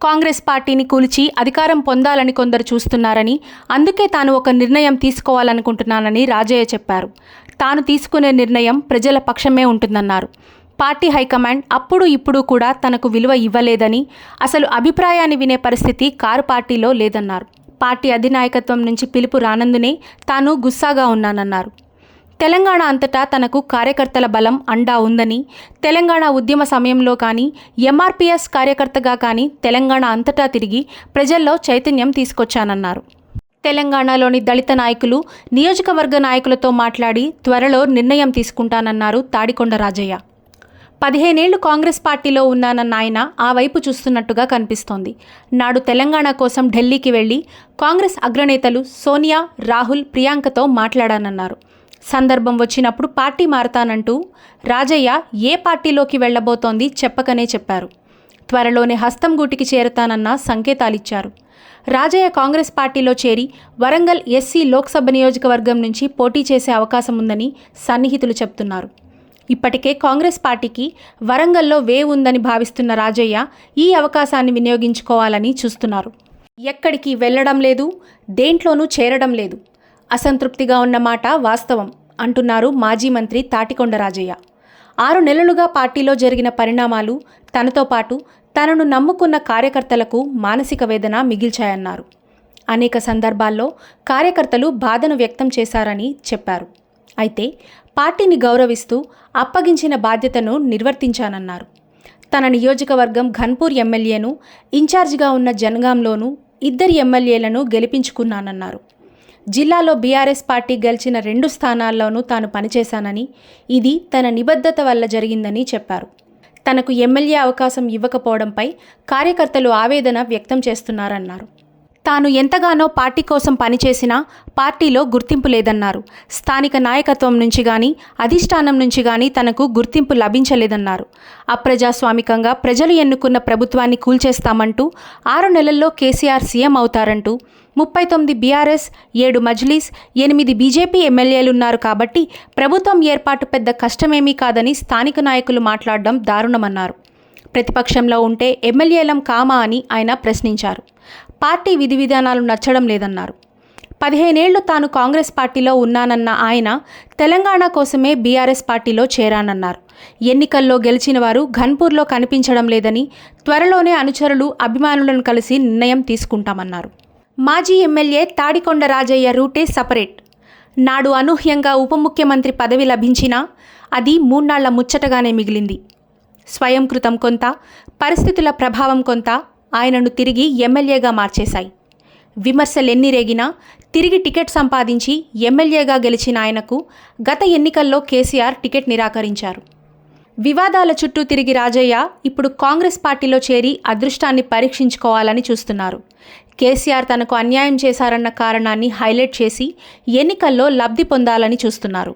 కాంగ్రెస్ పార్టీని కూల్చి అధికారం పొందాలని కొందరు చూస్తున్నారని అందుకే తాను ఒక నిర్ణయం తీసుకోవాలనుకుంటున్నానని రాజయ్య చెప్పారు. తాను తీసుకునే నిర్ణయం ప్రజల పక్షమే ఉంటుందన్నారు. పార్టీ హైకమాండ్ అప్పుడు ఇప్పుడు కూడా తనకు విలువ ఇవ్వలేదని అసలు అభిప్రాయాన్ని వినే పరిస్థితి కారు పార్టీలో లేదన్నారు. పార్టీ అధినాయకత్వం నుంచి పిలుపు రానందునే తాను గుస్సాగా ఉన్నానన్నారు. తెలంగాణ అంతటా తనకు కార్యకర్తల బలం అండా ఉందని తెలంగాణ ఉద్యమ సమయంలో కానీ ఎంఆర్పిఎస్ కార్యకర్తగా కానీ తెలంగాణ అంతటా తిరిగి ప్రజల్లో చైతన్యం తీసుకొచ్చానన్నారు. తెలంగాణలోని దళిత నాయకులు నియోజకవర్గ నాయకులతో మాట్లాడి త్వరలో నిర్ణయం తీసుకుంటానన్నారు తాడికొండ రాజయ్య. పదిహేనేళ్ళు కాంగ్రెస్ పార్టీలో ఉన్నానన్న ఆయన ఆ వైపు చూస్తున్నట్టుగా కనిపిస్తోంది. నాడు తెలంగాణ కోసం ఢిల్లీకి వెళ్ళి కాంగ్రెస్ అగ్రనేతలు సోనియా రాహుల్ ప్రియాంకతో మాట్లాడానన్నారు. సందర్భం వచ్చినప్పుడు పార్టీ మారతానంటూ రాజయ్య ఏ పార్టీలోకి వెళ్ళబోతోంది చెప్పకనే చెప్పారు. త్వరలోనే హస్తం గూటికి చేరతానన్న సంకేతాలిచ్చారు. రాజయ్య కాంగ్రెస్ పార్టీలో చేరి వరంగల్ ఎస్సీ లోక్సభ నియోజకవర్గం నుంచి పోటీ చేసే అవకాశం ఉందని సన్నిహితులు చెప్తున్నారు. ఇప్పటికే కాంగ్రెస్ పార్టీకి వరంగల్లో వే ఉందని భావిస్తున్న రాజయ్య ఈ అవకాశాన్ని వినియోగించుకోవాలని చూస్తున్నారు. ఎక్కడికి వెళ్ళడం లేదు దేంట్లోనూ చేరడం లేదు. అసంతృప్తిగా ఉన్న మాట వాస్తవం అంటున్నారు మాజీ మంత్రి తాటికొండ రాజయ్య. ఆరు నెలలుగా పార్టీలో జరిగిన పరిణామాలు తనతో పాటు తనను నమ్ముకున్న కార్యకర్తలకు మానసిక వేదన మిగిల్చాయన్నారు. అనేక సందర్భాల్లో కార్యకర్తలు బాధను వ్యక్తం చేశారని చెప్పారు. అయితే పార్టీని గౌరవిస్తూ అప్పగించిన బాధ్యతను నిర్వర్తించానన్నారు. తన నియోజకవర్గం ఘన్పూర్ ఎమ్మెల్యేను ఇన్ఛార్జిగా ఉన్న జనగాంలోనూ ఇద్దరు ఎమ్మెల్యేలను గెలిపించుకున్నానన్నారు. జిల్లాలో బీఆర్ఎస్ పార్టీ గెలిచిన రెండు స్థానాల్లోనూ తాను పనిచేశానని ఇది తన నిబద్ధత వల్ల జరిగిందని చెప్పారు. తనకు ఎమ్మెల్యే అవకాశం ఇవ్వకపోవడంపై కార్యకర్తలు ఆవేదన వ్యక్తం చేస్తున్నారన్నారు. తాను ఎంతగానో పార్టీ కోసం పనిచేసినా పార్టీలో గుర్తింపు లేదన్నారు. స్థానిక నాయకత్వం నుంచి కానీ అధిష్టానం నుంచి కానీ తనకు గుర్తింపు లభించలేదన్నారు. అప్రజాస్వామికంగా ప్రజలు ఎన్నుకున్న ప్రభుత్వాన్ని కూల్చేస్తామంటూ ఆరు నెలల్లో కేసీఆర్ సీఎం అవుతారంటూ ముప్పై తొమ్మిది బీఆర్ఎస్ ఏడు మజ్లీస్ ఎనిమిది బీజేపీ ఎమ్మెల్యేలున్నారు కాబట్టి ప్రభుత్వం ఏర్పాటు పెద్ద కష్టమేమీ కాదని స్థానిక నాయకులు మాట్లాడడం దారుణమన్నారు. ప్రతిపక్షంలో ఉంటే ఎమ్మెల్యేలం కామా అని ఆయన ప్రశ్నించారు. పార్టీ విధి విధానాలు నచ్చడం లేదన్నారు. పదిహేనేళ్ళు తాను కాంగ్రెస్ పార్టీలో ఉన్నానన్న ఆయన తెలంగాణ కోసమే బీఆర్ఎస్ పార్టీలో చేరానన్నారు. ఎన్నికల్లో గెలిచిన వారు ఘన్పూర్లో కనిపించడం లేదని త్వరలోనే అనుచరులు అభిమానులను కలిసి నిర్ణయం తీసుకుంటామన్నారు. మాజీ ఎమ్మెల్యే తాడికొండ రాజయ్య రూటే సపరేట్. నాడు అనూహ్యంగా ఉప ముఖ్యమంత్రి పదవి లభించినా అది మూన్నాళ్ళ ముచ్చటగానే మిగిలింది. స్వయం కృతం కొంత పరిస్థితుల ప్రభావం కొంత ఆయనను తిరిగి ఎమ్మెల్యేగా మార్చేశాయి. విమర్శలెన్ని రేగినా తిరిగి టికెట్ సంపాదించి ఎమ్మెల్యేగా గెలిచిన ఆయనకు గత ఎన్నికల్లో కేసీఆర్ టికెట్ నిరాకరించారు. వివాదాల చుట్టూ తిరిగి రాజయ్య ఇప్పుడు కాంగ్రెస్ పార్టీలో చేరి అదృష్టాన్ని పరీక్షించుకోవాలని చూస్తున్నారు. కేసీఆర్ తనకు అన్యాయం చేశారన్న కారణాన్ని హైలైట్ చేసి ఎన్నికల్లో లబ్ధి పొందాలని చూస్తున్నారు.